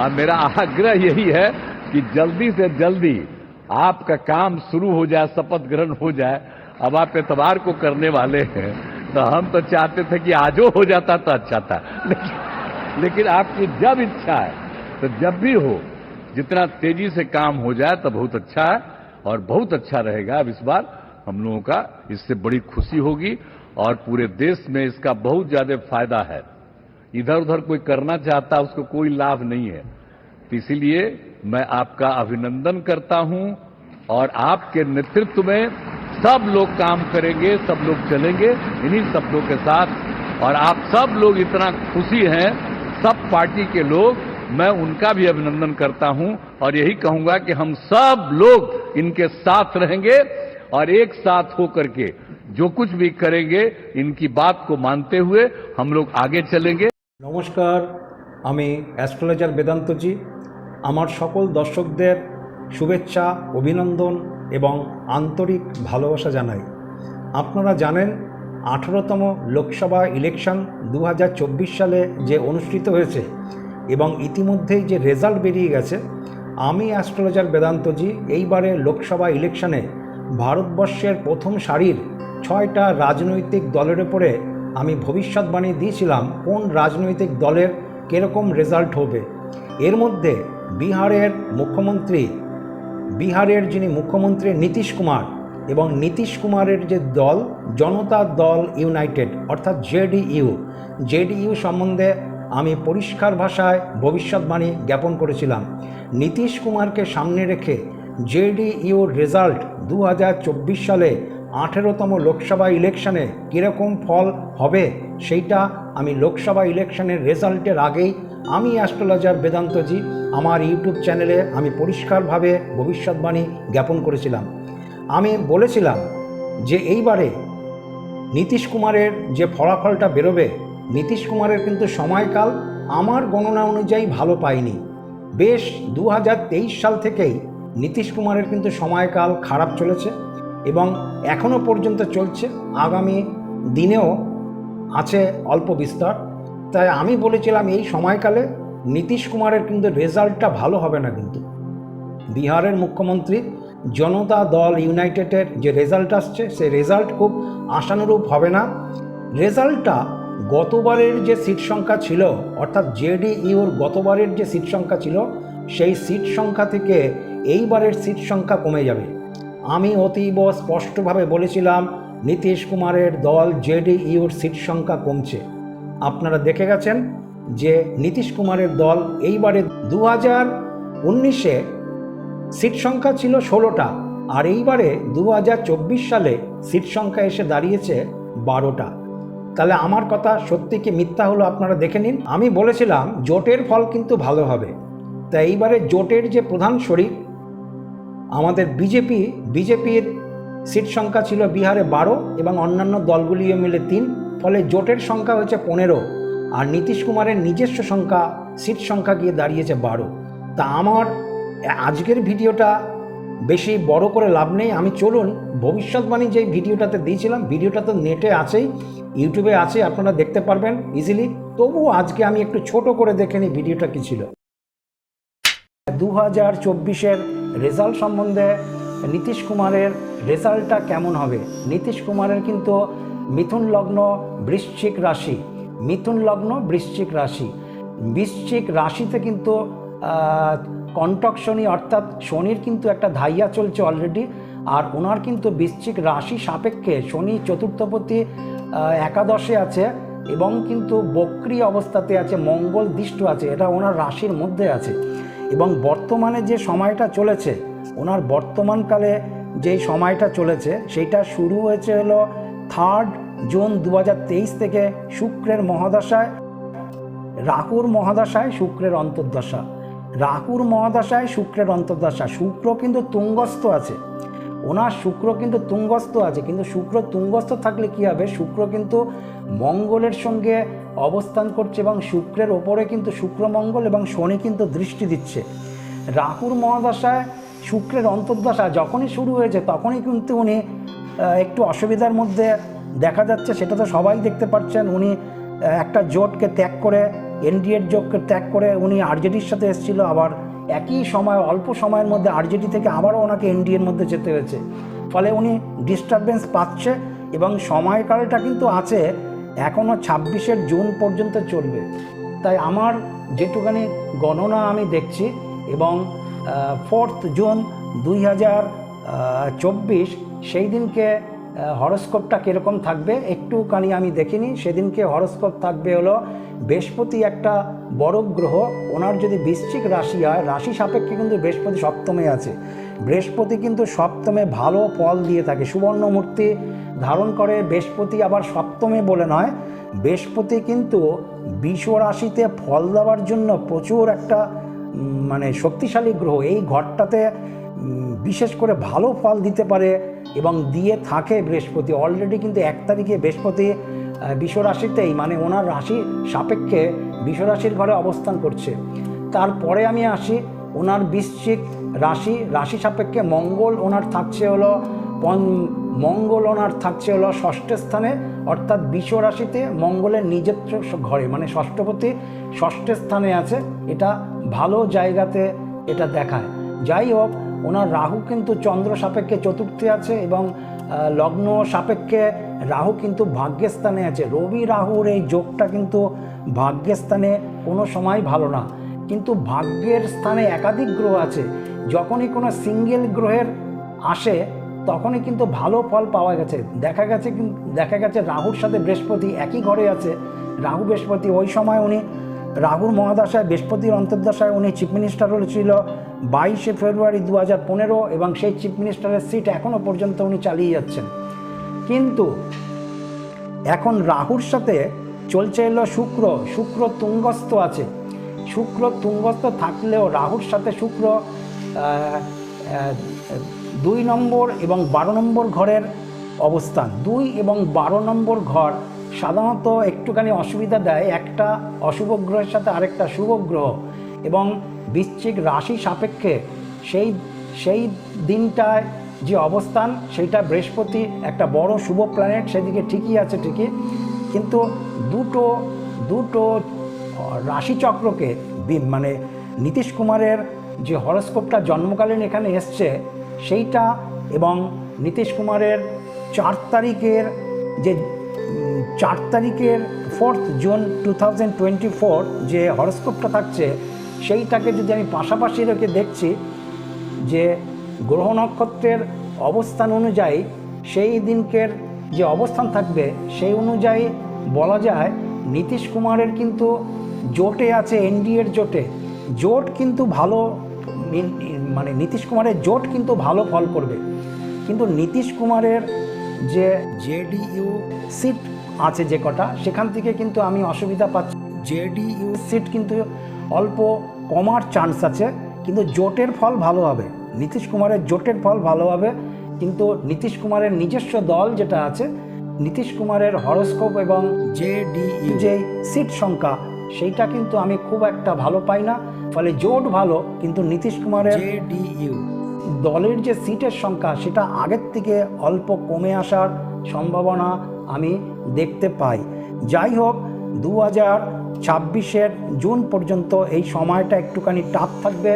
और मेरा आग्रह यही है कि जल्दी से जल्दी आपका काम शुरू हो जाए शपथ ग्रहण हो जाए। अब आप एतवार को करने वाले हैं तो हम तो चाहते थे कि आजो हो जाता तो अच्छा था। लेकिन, लेकिन आपकी जब इच्छा है तो जब भी हो जितना तेज़ी से काम हो जाए तो बहुत अच्छा है और बहुत अच्छा रहेगा। अब इस बार हम लोगों का इससे बड़ी खुशी होगी और पूरे देश में इसका बहुत ज़्यादा फ़ायदा है। इधर उधर कोई करना चाहता, उसको कोई लाभ नहीं है। तो इसीलिए मैं आपका अभिनंदन करता हूँ और आपके नेतृत्व में सब लोग काम करेंगे, सब लोग चलेंगे, इन्हीं लोग के साथ। और आप सब लोग इतना खुशी हैं, सब पार्टी के लोग, मैं उनका भी अभिनंदन करता हूँ और यही कहूँगा कि हम सब लोग इनके साथ रहेंगे और एक साथ होकर के जो कुछ भी करेंगे, इनकी बात को मानते हुए हम लोग आगे चलेंगे। নমস্কার, আমি অ্যাস্ট্রোলজার বেদান্তজি। আমার সকল দর্শকদের শুভেচ্ছা, অভিনন্দন এবং আন্তরিক ভালোবাসা জানাই। আপনারা জানেন, আঠেরোতম লোকসভা ইলেকশন দু হাজার চব্বিশ সালে যে অনুষ্ঠিত হয়েছে এবং ইতিমধ্যেই যে রেজাল্ট বেরিয়ে গেছে, আমি অ্যাস্ট্রোলজার বেদান্তজি এইবারে লোকসভা ইলেকশনে ভারতবর্ষের প্রথম সারির ছয়টা রাজনৈতিক দলের উপরে আমি ভবিষ্যৎবাণী দিয়েছিলাম কোন রাজনৈতিক দলের কীরকম রেজাল্ট হবে। এর মধ্যে বিহারের মুখ্যমন্ত্রী, বিহারের যিনি মুখ্যমন্ত্রী নীতিশ কুমার এবং নীতিশ কুমারের যে দল, জনতা দল ইউনাইটেড, অর্থাৎ জেডিইউ জেডিইউ সম্বন্ধে আমি পরিষ্কার ভাষায় ভবিষ্যৎবাণী জ্ঞাপন করেছিলাম। নীতিশ কুমারকে সামনে রেখে জেডিইউর রেজাল্ট দু হাজার চব্বিশ সালে আঠেরোতম লোকসভা ইলেকশনে কীরকম ফল হবে সেইটা আমি লোকসভা ইলেকশনের রেজাল্টের আগেই, আমি অ্যাস্ট্রোলজার বেদান্তজি, আমার ইউটিউব চ্যানেলে আমি পরিষ্কারভাবে ভবিষ্যৎবাণী জ্ঞাপন করেছিলাম। আমি বলেছিলাম যে এইবারে নীতিশ কুমারের যে ফলাফলটা বেরোবে, নীতিশ কুমারের কিন্তু সময়কাল আমার গণনা অনুযায়ী ভালো পাইনি। বেশ দু হাজার তেইশ সাল থেকেই নীতিশ কুমারের কিন্তু সময়কাল খারাপ চলেছে। এবং এখনও পর্যন্ত চলছে। আগামী দিনেও আছে অল্প বিস্তার। তাই আমি বলেছিলাম এই সময়কালে নীতিশ কুমারের কিন্তু রেজাল্টটা ভালো হবে না কিন্তু। বিহারের মুখ্যমন্ত্রী জনতা দল ইউনাইটেডের যে রেজাল্ট আসছে সেই রেজাল্ট খুব আশানুরূপ হবে না। রেজাল্টটা গতবারের যে সিট সংখ্যা ছিল, অর্থাৎ জেডিইউর গতবারের যে সিট সংখ্যা ছিল, সেই সিট সংখ্যা থেকে এইবারের সিট সংখ্যা কমে যাবে। আমি অতীব স্পষ্টভাবে বলেছিলাম, নীতিশ কুমারের দল জেডিইউর সিট সংখ্যা কমছে। আপনারা দেখে গেছেন যে নীতিশ কুমারের দল এইবারে দু হাজার উনিশে সিট সংখ্যা ছিল ষোলোটা, আর এইবারে দু হাজার চব্বিশ সালে সিট সংখ্যা এসে দাঁড়িয়েছে বারোটা। তাহলে আমার কথা সত্যি কি মিথ্যা হলো আপনারা দেখে নিন? আমি বলেছিলাম, জোটের ফল কিন্তু ভালো হবে। তা এইবারে জোটের যে প্রধান শরিক আমাদের বিজেপি, বিজেপির সিট সংখ্যা ছিল বিহারে বারো এবং অন্যান্য দলগুলিও মিলে তিন, ফলে জোটের সংখ্যা হচ্ছে পনেরো আর নীতিশ কুমারের নিজস্ব সংখ্যা, সিট সংখ্যা গিয়ে দাঁড়িয়েছে বারো। তা আমার আজকের ভিডিওটা বেশি বড় করে লাভ নেই। আমি চলুন ভবিষ্যৎবাণী যেই ভিডিওটাতে দিয়েছিলাম, ভিডিওটা তো নেটে আছেই, ইউটিউবে আছে, আপনারা দেখতে পারবেন ইজিলি তবুও আজকে আমি একটু ছোট করে দেখে নিই ভিডিওটা কী ছিল। দু হাজার চব্বিশের রেজাল্ট সম্বন্ধে নীতিশ কুমারের রেজাল্টটা কেমন হবে? নীতিশ কুমারের কিন্তু মিথুন লগ্ন বৃশ্চিক রাশি। মিথুন লগ্ন বৃশ্চিক রাশি। বৃশ্চিক রাশিতে কিন্তু কন্টক শনি অর্থাৎ শনির কিন্তু একটা ধাইয়া চলছে অলরেডি আর ওনার কিন্তু বৃশ্চিক রাশি সাপেক্ষে শনি চতুর্থপতি একাদশে আছে এবং কিন্তু বক্রি অবস্থাতে আছে, মঙ্গল দৃষ্ট আছে, এটা ওনার রাশির মধ্যে আছে। এবং বর্তমানে যে সময়টা চলেছে, ওনার বর্তমানকালে যে সময়টা চলেছে সেইটা শুরু হয়েছে হলো থার্ড জুন দু হাজার তেইশ থেকে শুক্রের মহাদশায়। রাহুর মহাদশায় শুক্রের অন্তর্দশা। রাহুর মহাদশায় শুক্রের অন্তর্দশা। শুক্র কিন্তু তুঙ্গস্থ আছে। ওনার শুক্র কিন্তু তুঙ্গস্থ আছে, কিন্তু শুক্র তুঙ্গস্থ থাকলে কি হবে? শুক্র কিন্তু মঙ্গলের সঙ্গে অবস্থান করছে এবং শুক্রের ওপরে কিন্তু শুক্রমঙ্গল এবং শনি কিন্তু দৃষ্টি দিচ্ছে। রাহুর মহাদশায় শুক্রের অন্তর্দশা যখনই শুরু হয়েছে তখনই কিন্তু উনি একটু অসুবিধার মধ্যে দেখা যাচ্ছে, সেটা তো সবাই দেখতে পাচ্ছেন উনি একটা জোটকে ত্যাগ করে, এনডিএর যোগকে ত্যাগ করে উনি আরজেডির সাথে এসেছিল। আবার একই সময়, অল্প সময়ের মধ্যে আরজেডি থেকে আবারও ওনাকে এনডিএর মধ্যে যেতে হয়েছে। ফলে উনি ডিস্টারবেন্স পাচ্ছে এবং সময়কালটা কিন্তু আছে এখনও ছাব্বিশের জুন পর্যন্ত চলবে। তাই আমার যেটুখানি গণনা আমি দেখছি এবং ফোর্থ জুন দুই হাজার চব্বিশ, সেই দিনকে হরস্কোপটা কীরকম থাকবে একটুখানি আমি দেখিনি। সেদিনকে হরস্কোপ থাকবে হলো বৃহস্পতি একটা বড় গ্রহ, ওনার যদি বৃশ্চিক রাশি হয়, রাশি সাপেক্ষে কিন্তু বৃহস্পতি সপ্তমে আছে। বৃহস্পতি কিন্তু সপ্তমে ভালো ফল দিয়ে থাকে সুবর্ণমূর্তি ধারণ করে। বৃহস্পতি আবার সপ্তমে বলে নয় বৃহস্পতি কিন্তু বিষ রাশিতে ফল দেওয়ার জন্য প্রচুর একটা মানে শক্তিশালী গ্রহ। এই ঘরটাতে বিশেষ করে ভালো ফল দিতে পারে এবং দিয়ে থাকে বৃহস্পতি। অলরেডি কিন্তু এক তারিখে বৃহস্পতি আহ, বিষ রাশিতেই মানে ওনার রাশি সাপেক্ষে বিষ রাশির ঘরে অবস্থান করছে। তারপরে আমি আসি ওনার বৃশ্চিক রাশি রাশি সাপেক্ষে মঙ্গল ওনার থাকছে হলো পন মঙ্গল ওনার থাকছে হলো ষষ্ঠ স্থানে, অর্থাৎ বিশ্ব রাশিতে মঙ্গলের নিজস্ব ঘরে মানে ষষ্ঠপতি ষষ্ঠ স্থানে আছে, এটা ভালো জায়গাতে এটা দেখায়। যাই হোক, ওনার রাহু কিন্তু চন্দ্র সাপেক্ষে চতুর্থে আছে এবং লগ্ন সাপেক্ষে রাহু কিন্তু ভাগ্যস্থানে আছে। রবি রাহুর এই যোগটা কিন্তু ভাগ্যস্থানে কোনো সময় ভালো না। কিন্তু ভাগ্যের স্থানে একাধিক গ্রহ আছে। যখনই কোনো সিঙ্গেল গ্রহের আসে, তখনই কিন্তু ভালো ফল পাওয়া গেছে। দেখা গেছে দেখা গেছে রাহুর সাথে বৃহস্পতি একই ঘরে আছে। রাহু বৃহস্পতি ওই সময় উনি, রাহুর মহাদশায় বৃহস্পতির অন্তর্দশায় উনি চিফ মিনিস্টার হয়েছিল বাইশে ফেব্রুয়ারি দু হাজার পনেরো এবং সেই চিফ মিনিস্টারের সিট এখনও পর্যন্ত উনি চালিয়ে যাচ্ছেন। কিন্তু এখন রাহুর সাথে চলছে এলো শুক্র। শুক্র তুঙ্গস্থ আছে। শুক্র তুঙ্গস্থ থাকলেও রাহুর সাথে শুক্র দুই নম্বর এবং বারো নম্বর ঘরের অবস্থান। দুই এবং বারো নম্বর ঘর সাধারণত একটুখানি অসুবিধা দেয়। একটা অশুভ গ্রহের সাথে আরেকটা শুভ গ্রহ এবং বৃশ্চিক রাশি সাপেক্ষে সেই সেই দিনটায় যে অবস্থান, সেইটা বৃহস্পতি একটা বড় শুভ প্ল্যানেট সেদিকে ঠিকই আছে ঠিকই। কিন্তু দুটো দুটো রাশিচক্রকে মানে নীতিশ কুমারের যে হরস্কোপটা জন্মকালীন এখানে এসছে, সেইটা এবং নীতিশ কুমারের চার তারিখের যে চার তারিখের fourth June two thousand twenty four যে হরস্কোপটা থাকছে, সেইটাকে যদি আমি পাশাপাশি রেখে দেখছি যে গ্রহ নক্ষত্রের অবস্থান অনুযায়ী সেই দিনকের যে অবস্থান থাকবে, সেই অনুযায়ী বলা যায় নীতিশ কুমারের কিন্তু জোটে আছে, এনডিএর জোটে। জোট কিন্তু ভালো মানে নীতিশ কুমারের জোট কিন্তু ভালো ফল করবে। কিন্তু নীতিশ কুমারের যে জেডিইউ সিট আছে যে কটা, সেখান থেকে কিন্তু আমি অসুবিধা পাচ্ছি। জেডিইউ সিট কিন্তু অল্প কমার চান্স আছে, কিন্তু জোটের ফল ভালো হবে। নীতিশ কুমারের জোটের ফল ভালো হবে, কিন্তু নীতিশ কুমারের নিজস্ব দল যেটা আছে, নীতিশ কুমারের হরস্কোপ এবং জেডিইউ যে সিট সংখ্যা সেইটা কিন্তু আমি খুব একটা ভালো পাই না। ফলে জোট ভালো কিন্তু নীতিশ কুমারের জেডিইউ দলের যে সিটের সংখ্যা সেটা আগের থেকে অল্প কমে আসার সম্ভাবনা আমি দেখতে পাই। যাই হোক দু হাজার ছাব্বিশের জুন পর্যন্ত এই সময়টা একটুখানি টাফ থাকবে।